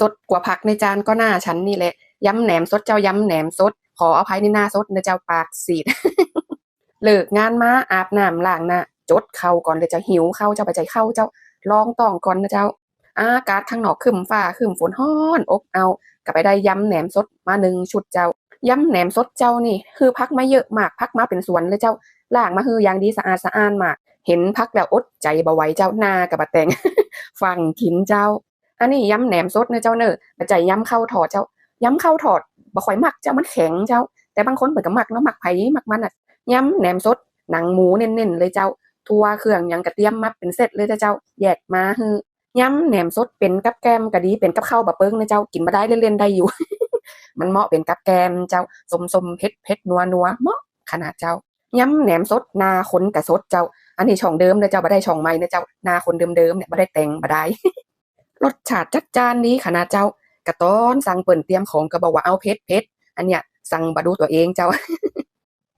สดกว่าผักในจานก็หน้าฉันนี่แหละยำแหนมสดเจ้ายำแหนมสด ขออภัยในหน้าสดนะเจ้าปากสีดเลิกงานมาอาบน้ำล้างหน้าจดเข้าก่อนเลยเจ้าหิวเข้าเจ้าไปใจเข้าเจ้าลองต้องก่อนนะเจ้า อากาศข้างนอกครึมฟ้าครึมฝนฮ้อนอบเอาก็ไปได้ยำแหนมสดมาหนึ่งชุดเจ้ายำแหนมสดเจ้านี่ คือพักมาเยอะมากพักมาเป็นสวนเลยเจ้าล่างมาคืออย่างดีสะอาดสะอ้านมาก เห็นพักแล้วอดใจเบ่ไหวเจ้าหน้ากับแตงฟังกินเจ้า อันนี้ยำแหนมสดเนอะเจ้าเนอะบะใจยำข้าวถอดเจ้ายำข้าวถอดบ่ค่อยมักเจ้ามันแข็งเจ้า แต่บางคนเปิดก็มักเนาะมักไผ่มักมันอะยำแหนมสดหนังหมูเน้นๆเลยเจ้า ทัวเครื่องยังกระเทียมมัดเป็นเซตเลยเจ้าแยกมาฮือยำแหนมสดเป็นกับแก้มก็ดีเป็นกับข้าวบะเปิ้งนะเจ้ากินมาได้เล่นๆได้อยู่ มันเหมาะเป็นกับแก้มเจ้าสมๆเผ็ดเผ็ดนัวนัวเหมาะขนาดเจ้ายำแหนมสดนาคนกะสดเจ้า อันนี้ช่องเดิมเลยเจ้าบ่ได้ช่องใหม่นะเจ้านาคนเดิมๆเนี่ยบ่ได้แต่งบ่ได้ รสชาติจัดจ้านดีขนาดเจ้ากระต้อนสั่งเปิ่นเตรียมของก็บอกว่าเอาเผ็ดเผ็ดอันเนี้ยสั่งบ่ดูตัวเองเจ้า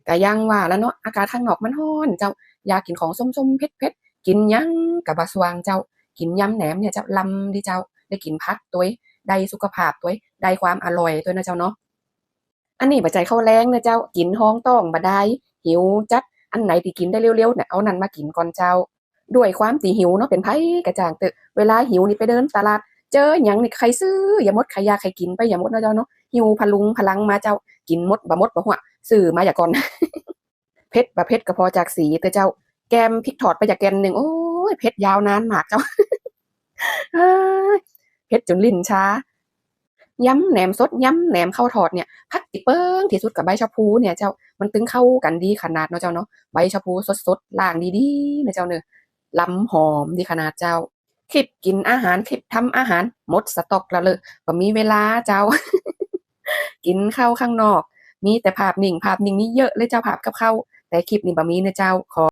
ก็ยังว่าแล้วเนาะอากาศข้างนอกมันร้อนเจ้าอยากกินของส้มๆเผ็ดๆกินยังกับบะสว่างเจ้า กินยำแหนมเนี่ยเจ้าลำดีเจ้า ได้กินพักตัวได้สุขภาพตัวได้ความอร่อยตัวนะเจ้าเนาะอันนี้ปัจจัยเข้าแรงนะเจ้ากินห้องต้องบ่ได้หิวจัดอันไหนที่กินได้เร็วๆเนี่ยเอานั่นมากินก่อนเจ้า ด้วยความตีหิวเนาะเป็นไผกระจ่างเตึกเวลาหิวนี่ไปเดินตลาด เจอหยังนี่ใครซื้ออย่ามดใครอยากใครกินไปอย่ามดนะเจ้าเนาะหิวพลุงพลังมาเจ้ากินมดบ่หมดบ่หัวซื้อมาอย่าก่อนเพชรบะเพชรก็พอจากสีแต่เจ้าแกมพริกถอดไปจากแกนหนึ่งโอ้ยเพชรยาวนานมากเจ้าเพชรจนลิ้นช้าย้ำแหนมสดย้ำแหนมข้าวถอดเนี่ยพักติเปิ้งที่สุดกับใบชะพูเนี่ยเจ้ามันตึงเข้ากันดีขนาดเนาะเจ้าเนาะใบชะพูสดๆล่างดีๆนะเจ้าเนอะ ลำหอมดีขนาดเจ้า คลิปกินอาหารคลิปทำอาหารหมดสต็อกแล้วเลยบ่มีเวลาเจ้า กินข้าวข้างนอก มีแต่ภาพนิ่งภาพนิ่งนี่เยอะเลยเจ้าภาพกับข้าวแต่คลิปนี้บะมีนะเจ้าขอ